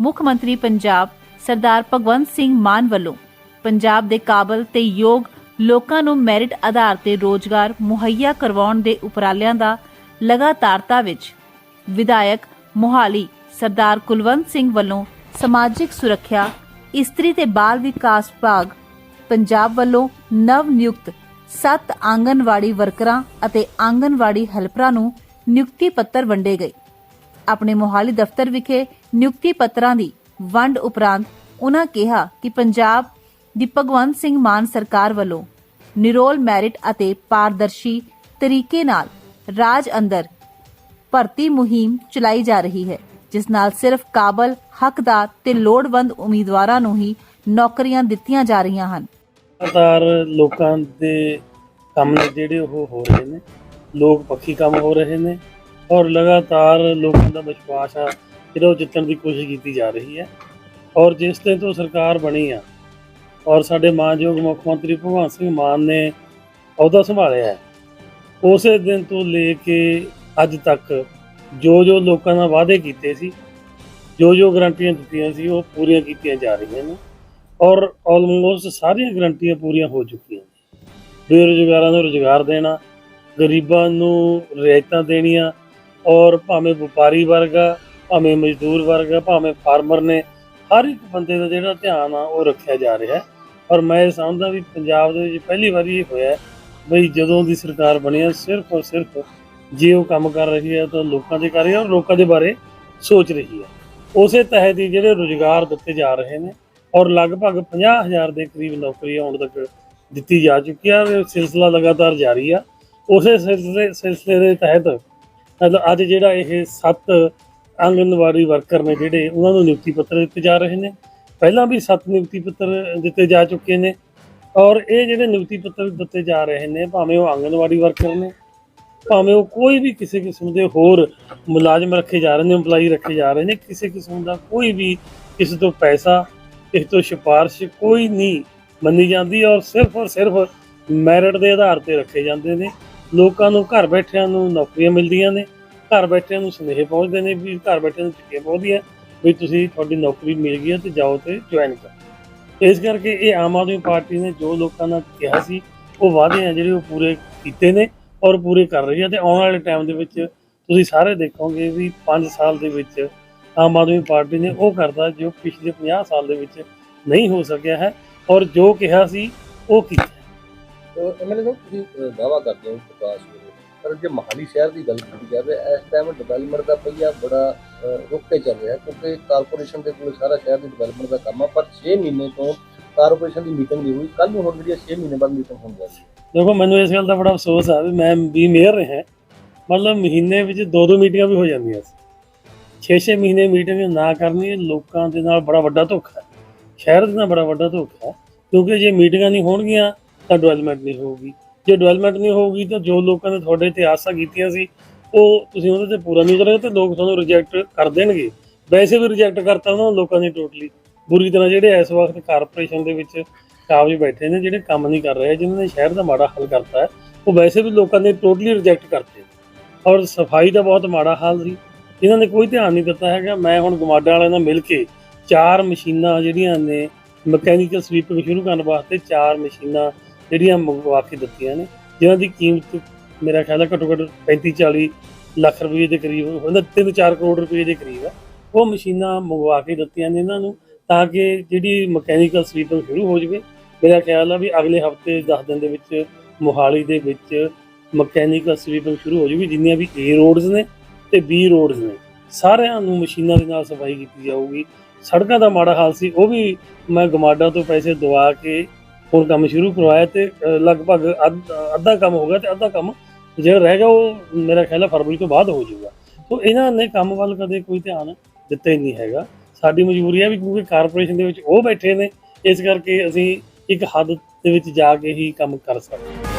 ਮੁੱਖ ਮੰਤਰੀ ਪੰਜਾਬ ਸਰਦਾਰ ਭਗਵੰਤ ਸਿੰਘ ਮਾਨ ਵੱਲੋਂ ਪੰਜਾਬ ਦੇ ਕਾਬਲ ਤੇ ਯੋਗ ਲੋਕਾਂ ਨੂੰ ਮੈਰਿਟ ਆਧਾਰ ਤੇ ਰੋਜ਼ਗਾਰ ਮੁਹੱਈਆ ਕਰਵਾਉਣ ਦੇ ਉਪਰਾਲਿਆਂ ਦਾ ਲਗਾਤਾਰਤਾ ਵਿੱਚ ਵਿਧਾਇਕ ਮੋਹਾਲੀ ਸਰਦਾਰ ਕੁਲਵੰਤ ਸਿੰਘ ਵੱਲੋਂ ਸਮਾਜਿਕ ਸੁਰੱਖਿਆ, ਇਸਤਰੀ ਤੇ ਬਾਲ ਵਿਕਾਸ ਵਿਭਾਗ, ਪੰਜਾਬ ਵੱਲੋਂ ਨਵ ਨਿਯੁਕਤ 7 ਆਂਗਨਵਾੜੀ ਵਰਕਰਾਂ ਅਤੇ ਆਂਗਨਵਾੜੀ ਹੈਲਪਰਾਂ ਨੂੰ ਨਿਯੁਕਤੀ ਪੱਤਰ ਵੰਡੇ ਗਏ। ਆਪਣੇ ਮੋਹਾਲੀ ਦਫ਼ਤਰ ਵਿਖੇ ਨਿਯੁਕਤੀ ਪੱਤਰਾਂ ਦੀ ਵੰਡ ਉਪਰੰਤ ਉਨ੍ਹਾਂ ਕਿਹਾ ਕਿ ਪੰਜਾਬ ਦੀ ਭਗਵੰਤ ਸਿੰਘ ਮਾਨ ਸਰਕਾਰ ਵੱਲੋਂ ਨਿਰੋਲ ਮੈਰਿਟ ਅਤੇ ਪਾਰਦਰਸ਼ੀ ਤਰੀਕੇ ਨਾਲ ਰਾਜ ਅੰਦਰ ਭਰਤੀ ਮੁਹਿੰਮ ਚਲਾਈ ਜਾ ਰਹੀ ਹੈ, ਜਿਸ ਨਾਲ ਸਿਰਫ ਕਾਬਲ, ਹੱਕਦਾਰ ਤੇ ਲੋੜਵੰਦ ਉਮੀਦਵਾਰਾਂ ਨੂੰ ਹੀ ਨੌਕਰੀਆਂ ਦਿੱਤੀਆਂ ਜਾ ਰਹੀਆਂ ਹਨ। ਲਗਾਤਾਰ ਲੋਕਾਂ ਦੇ ਕੰਮ ਨੇ ਜਿਹੜੇ ਉਹ ਹੋ ਰਹੇ ਨੇ। ਲੋਕ ਪੱਖੀ ਕੰਮ ਹੋ ਰਹੇ ਨੇ। ਔਰ ਲਗਾਤਾਰ ਲੋਕਾਂ ਦਾ ਵਿਸ਼ਵਾਸ ਆ ਜਿਹੜਾ ਉਹ ਜਿੱਤਣ ਦੀ ਕੋਸ਼ਿਸ਼ ਕੀਤੀ ਜਾ ਰਹੀ ਹੈ। ਔਰ ਜਿਸ ਦਿਨ ਤੋਂ ਸਰਕਾਰ ਬਣੀ ਆ, ਔਰ ਸਾਡੇ ਮਾਨਯੋਗ ਮੁੱਖ ਮੰਤਰੀ ਭਗਵੰਤ ਸਿੰਘ ਮਾਨ ਨੇ ਅਹੁਦਾ ਸੰਭਾਲਿਆ ਹੈ, ਉਸੇ ਦਿਨ ਤੋਂ ਲੈ ਕੇ ਅੱਜ ਤੱਕ ਜੋ ਜੋ ਲੋਕਾਂ ਨਾਲ ਵਾਅਦੇ ਕੀਤੇ ਸੀ ਜੋ ਜੋ ਗਰੰਟੀਆਂ ਦਿੱਤੀਆਂ ਸੀ, ਉਹ ਪੂਰੀਆਂ ਕੀਤੀਆਂ ਜਾ ਰਹੀਆਂ ਨੇ। ਔਰ ਆਲਮੋਸਟ ਸਾਰੀਆਂ ਗਰੰਟੀਆਂ ਪੂਰੀਆਂ ਹੋ ਚੁੱਕੀਆਂ ਨੇ। ਬੇਰੁਜ਼ਗਾਰਾਂ ਨੂੰ ਰੁਜ਼ਗਾਰ ਦੇਣਾ, ਗਰੀਬਾਂ ਨੂੰ ਰਿਆਇਤਾਂ ਦੇਣੀਆਂ ਔਰ ਭਾਵੇਂ ਵਪਾਰੀ ਵਰਗ ਆ, ਭਾਵੇਂ ਮਜ਼ਦੂਰ ਵਰਗ ਆ, ਭਾਵੇਂ ਫਾਰਮਰ ਨੇ, ਹਰ ਇੱਕ ਬੰਦੇ ਦਾ ਜਿਹੜਾ ਧਿਆਨ ਆ, ਉਹ ਰੱਖਿਆ ਜਾ ਰਿਹਾ ਹੈ। ਔਰ ਮੈਂ ਇਹ ਸਮਝਦਾ ਵੀ ਪੰਜਾਬ ਦੇ ਵਿੱਚ ਪਹਿਲੀ ਵਾਰੀ ਇਹ ਹੋਇਆ ਬਈ ਜਦੋਂ ਦੀ ਸਰਕਾਰ ਬਣੀ ਹੈ ਸਿਰਫ ਔਰ ਸਿਰਫ ਜੇ ਉਹ ਕੰਮ ਕਰ ਰਹੀ ਹੈ ਤਾਂ ਲੋਕਾਂ ਦੇ ਕਰ ਰਹੀ ਹੈ ਔਰ ਲੋਕਾਂ ਦੇ ਬਾਰੇ ਸੋਚ ਰਹੀ ਹੈ। ਉਸੇ ਤਹਿਤ ਹੀ ਜਿਹੜੇ ਰੁਜ਼ਗਾਰ ਦਿੱਤੇ ਜਾ ਰਹੇ ਨੇ ਔਰ ਲਗਭਗ 50000 ਦੇ ਕਰੀਬ ਨੌਕਰੀ ਹੁਣ ਤੱਕ ਦਿੱਤੀ ਜਾ ਚੁੱਕੀ ਆ, ਇਹ ਸਿਲਸਿਲਾ ਲਗਾਤਾਰ ਜਾਰੀ ਆ। ਉਸੇ ਸਿਲਸਿਲੇ ਸਿਲਸਿਲੇ ਦੇ ਤਹਿਤ ਮਤਲਬ ਅੱਜ ਜਿਹੜਾ ਇਹ ਸੱਤ ਆਂਗਨਵਾੜੀ ਵਰਕਰ ਨੇ ਜਿਹੜੇ, ਉਹਨਾਂ ਨੂੰ ਨਿਯੁਕਤੀ ਪੱਤਰ ਦਿੱਤੇ ਜਾ ਰਹੇ ਨੇ। ਪਹਿਲਾਂ ਵੀ ਸੱਤ ਨਿਯੁਕਤੀ ਪੱਤਰ ਦਿੱਤੇ ਜਾ ਚੁੱਕੇ ਨੇ ਔਰ ਇਹ ਜਿਹੜੇ ਨਿਯੁਕਤੀ ਪੱਤਰ ਦਿੱਤੇ ਜਾ ਰਹੇ ਨੇ, ਭਾਵੇਂ ਉਹ ਆਂਗਨਵਾੜੀ ਵਰਕਰ ਨੇ, ਭਾਵੇਂ ਉਹ ਕੋਈ ਵੀ ਕਿਸੇ ਕਿਸਮ ਦੇ ਹੋਰ ਮੁਲਾਜ਼ਮ ਰੱਖੇ ਜਾ ਰਹੇ ਨੇ, EMPLOYEE ਰੱਖੇ ਜਾ ਰਹੇ ਨੇ, ਕਿਸੇ ਕਿਸਮ ਦਾ ਕੋਈ ਵੀ ਕਿਸੇ ਤੋਂ ਪੈਸਾ, ਇਸ ਤੋਂ ਸਿਫਾਰਿਸ਼ ਕੋਈ ਨਹੀਂ ਮੰਨੀ ਜਾਂਦੀ ਔਰ ਸਿਰਫ ਔਰ ਸਿਰਫ ਮੈਰਿਟ ਦੇ ਆਧਾਰ ਤੇ ਰੱਖੇ ਜਾਂਦੇ ਨੇ। ਲੋਕਾਂ ਨੂੰ, ਘਰ ਬੈਠਿਆਂ ਨੂੰ ਨੌਕਰੀਆਂ ਮਿਲਦੀਆਂ ਨੇ, ਘਰ ਬੈਠਿਆਂ ਨੂੰ ਸੁਨੇਹੇ ਪਹੁੰਚਦੇ ਨੇ ਵੀ ਘਰ ਬੈਠਿਆਂ ਨੂੰ ਚਿੱਠੀਆਂ ਪਹੁੰਚਦੀਆਂ ਵੀ ਤੁਸੀਂ ਤੁਹਾਡੀ ਨੌਕਰੀ ਮਿਲ ਗਈ ਹੈ ਤੇ ਜਾਓ ਤੇ ਜੁਆਇਨ ਕਰੋ। ਇਸ ਕਰਕੇ ਇਹ ਆਮ ਆਦਮੀ ਪਾਰਟੀ ਨੇ ਜੋ ਲੋਕਾਂ ਨਾਲ ਕਿਹਾ ਸੀ, ਉਹ ਵਾਅਦੇ ਆ ਜਿਹੜੇ ਉਹ ਪੂਰੇ ਕੀਤੇ ਨੇ ਔਰ ਪੂਰੇ ਕਰ ਰਹੀ ਹੈ ਤੇ ਆਉਣ ਵਾਲੇ ਟਾਈਮ ਦੇ ਵਿੱਚ ਤੁਸੀਂ ਸਾਰੇ ਦੇਖੋਗੇ ਵੀ 5 ਸਾਲ ਦੇ ਵਿੱਚ ਆਮ ਆਦਮੀ ਪਾਰਟੀ ਨੇ ਉਹ ਕਰਦਾ ਜੋ ਪਿਛਲੇ 50 ਸਾਲ ਦੇ ਵਿੱਚ ਨਹੀਂ ਹੋ ਸਕਿਆ ਹੈ ਔਰ ਜੋ ਕਿਹਾ ਸੀ ਉਹ ਕੀਤਾ ਐਮਐਲਏ ਸਾਹਿਬ ਤੁਸੀਂ ਦਾਵਾ ਕਰਦੇ ਹੋ ਪ੍ਰਕਾਸ਼ ਬਾਰੇ ਪਰ ਜੇ ਮਹਾਲੀ ਸ਼ਹਿਰ ਦੀ ਗੱਲ ਕੀਤੀ ਜਾਵੇ ਇਸ ਟਾਈਮ ਡਿਵੈਲਪਮੈਂਟ ਦਾ ਪਈਆ ਬੜਾ ਅਹ, ਰੁਕ ਕੇ ਚੱਲ ਰਿਹਾ ਕਿਉਂਕਿ ਕਾਰਪੋਰੇਸ਼ਨ ਦੇ ਕੋਲ ਸਾਰਾ ਸ਼ਹਿਰ ਦੀ ਡਿਵੈਲਪਮੈਂਟ ਦਾ ਕੰਮ ਆ ਪਰ 6 ਮਹੀਨੇ ਤੋਂ ਕਾਰਪੋਰੇਸ਼ਨ ਦੀ ਮੀਟਿੰਗ ਨਹੀਂ ਹੋਈ ਕੱਲ ਨੂੰ ਹੁਣ ਜਿਹੜੀ 6 ਮਹੀਨੇ ਬਾਅਦ ਮੀਟਿੰਗ ਹੋਣ ਜਾ ਰਹੀ ਦੇਖੋ ਮੈਨੂੰ ਇਸ ਗੱਲ ਦਾ ਬੜਾ ਅਫਸੋਸ ਆ ਵੀ ਮੈਂ ਵੀ ਮੇਅਰ ਰਿਹਾ ਮਤਲਬ ਮਹੀਨੇ ਵਿੱਚ ਦੋ ਦੋ ਮੀਟਿੰਗਾਂ ਵੀ ਹੋ ਜਾਂਦੀਆਂ ਸੀ। 6-6 ਮਹੀਨੇ ਮੀਟਿੰਗ ਨਾ ਕਰਨੀ ਲੋਕਾਂ ਦੇ ਨਾਲ ਬੜਾ ਵੱਡਾ ਧੋਖਾ ਹੈ ਸ਼ਹਿਰ ਦੇ ਨਾਲ ਬੜਾ ਵੱਡਾ ਧੋਖਾ ਹੈ ਕਿਉਂਕਿ ਜੇ ਮੀਟਿੰਗਾਂ ਨਹੀਂ ਹੋਣਗੀਆਂ ਤਾਂ ਡਿਵੈਲਪਮੈਂਟ ਨਹੀਂ ਹੋਊਗੀ। ਜੇ ਡਿਵੈਲਪਮੈਂਟ ਨਹੀਂ ਹੋਊਗੀ ਤਾਂ ਜੋ ਲੋਕਾਂ ਨੇ ਤੁਹਾਡੇ ਤੇ ਆਸਾਂ ਕੀਤੀਆਂ ਸੀ, ਉਹ ਤੁਸੀਂ ਉਹਨਾਂ ਤੇ ਪੂਰਾ ਨਹੀਂ ਕਰੋਗੇ ਤੇ ਲੋਕ ਤੁਹਾਨੂੰ ਰਿਜੈਕਟ ਕਰ ਦੇਣਗੇ। ਵੈਸੇ ਵੀ ਰਿਜੈਕਟ ਕਰਤਾ ਉਹਨਾਂ ਲੋਕਾਂ ਨੇ ਟੋਟਲੀ ਬੁਰੀ ਤਰ੍ਹਾਂ ਜਿਹੜੇ ਇਸ ਵਕਤ ਕਾਰਪੋਰੇਸ਼ਨ ਦੇ ਵਿੱਚ ਕਾਬਜ ਬੈਠੇ ਨੇ, ਜਿਹੜੇ ਕੰਮ ਨਹੀਂ ਕਰ ਰਹੇ, ਜਿਨ੍ਹਾਂ ਨੇ ਸ਼ਹਿਰ ਦਾ ਮਾੜਾ ਹਾਲ ਕਰਤਾ ਹੈ, ਉਹ ਵੈਸੇ ਵੀ ਲੋਕਾਂ ਨੇ ਟੋਟਲੀ ਰਿਜੈਕਟ ਕਰਤੇ। ਔਰ ਸਫ਼ਾਈ ਦਾ ਬਹੁਤ ਮਾੜਾ ਹਾਲ ਸੀ। ਇਹਨਾਂ ਨੇ ਕੋਈ ਧਿਆਨ ਨਹੀਂ ਦਿੱਤਾ ਹੈਗਾ। ਮੈਂ ਹੁਣ ਗਮਾਡਾ ਵਾਲਿਆਂ ਨਾਲ ਮਿਲ ਕੇ ਚਾਰ ਮਸ਼ੀਨਾਂ ਜਿਹੜੀਆਂ ਨੇ, ਮਕੈਨੀਕਲ ਸਵੀਪਿੰਗ ਸ਼ੁਰੂ ਕਰਨ ਵਾਸਤੇ ਚਾਰ ਮਸ਼ੀਨਾਂ ਜਿਹੜੀਆਂ ਮੰਗਵਾ ਕੇ ਦਿੱਤੀਆਂ ਨੇ, ਜਿਨ੍ਹਾਂ ਦੀ ਕੀਮਤ ਮੇਰਾ ਖਿਆਲ ਹੈ ਘੱਟੋ ਘੱਟ 35 40 ਲੱਖ ਰੁਪਏ ਦੇ ਕਰੀਬ ਹੁੰਦਾ 3-4 ਕਰੋੜ ਰੁਪਏ ਦੇ ਕਰੀਬ ਆ ਉਹ ਮਸ਼ੀਨਾਂ ਮੰਗਵਾ ਕੇ ਦਿੱਤੀਆਂ ਨੇ ਇਹਨਾਂ ਨੂੰ, ਤਾਂ ਕਿ ਜਿਹੜੀ ਮਕੈਨੀਕਲ ਸਵੀਪਿੰਗ ਸ਼ੁਰੂ ਹੋ ਜਾਵੇ। ਮੇਰਾ ਖਿਆਲ ਆ ਵੀ ਅਗਲੇ ਹਫ਼ਤੇ 10 ਦਿਨ ਦੇ ਵਿੱਚ ਮੋਹਾਲੀ ਦੇ ਵਿੱਚ ਮਕੈਨੀਕਲ ਸਵੀਪਿੰਗ ਸ਼ੁਰੂ ਹੋ ਜਾਊਗੀ, ਜਿੰਨੀਆਂ ਵੀ ਏ ਰੋਡਸ ਨੇ ਤੇ ਬੀ ਰੋਡਸ ਨੇ। ਸਾਰਿਆਂ ਨੂੰ ਮਸ਼ੀਨਾਂ ਦੇ ਨਾਲ ਸਫ਼ਾਈ ਕੀਤੀ ਜਾਊਗੀ। ਸੜਕਾਂ ਦਾ ਮਾੜਾ ਹਾਲ ਸੀ, ਉਹ ਵੀ ਮੈਂ ਗਮਾਡਾ ਤੋਂ ਪੈਸੇ ਦਵਾ ਕੇ ਹੁਣ ਕੰਮ ਸ਼ੁਰੂ ਕਰਵਾਇਆ ਤੇ ਅ, ਲਗਭਗ ਅੱਧ- ਅੱਧਾ ਕੰਮ ਹੋ ਗਿਆ ਤੇ ਅੱਧਾ ਕੰਮ ਜਿਹੜਾ ਰਹਿ ਗਿਆ ਉਹ ਮੇਰਾ ਖਿਆਲ ਹੈ ਫਰਵਰੀ ਤੋਂ ਬਾਅਦ ਹੋ ਜਾਊਗਾ। ਸੋ ਇਹਨਾਂ ਨੇ ਕੰਮ ਵੱਲ ਕਦੇ ਕੋਈ ਧਿਆਨ ਦਿੱਤਾ ਹੀ ਨਹੀਂ ਹੈਗਾ। ਸਾਡੀ ਮਜਬੂਰੀ ਹੈ ਵੀ ਕਿਉਂਕਿ ਕਾਰਪੋਰੇਸ਼ਨ ਦੇ ਵਿੱਚ ਉਹ ਬੈਠੇ ਨੇ ਇਸ ਕਰਕੇ ਅਸੀਂ ਇੱਕ ਹੱਦ ਦੇ ਵਿੱਚ ਜਾ ਕੇ ਹੀ ਕੰਮ ਕਰ ਸਕਦੇ ਹਾਂ।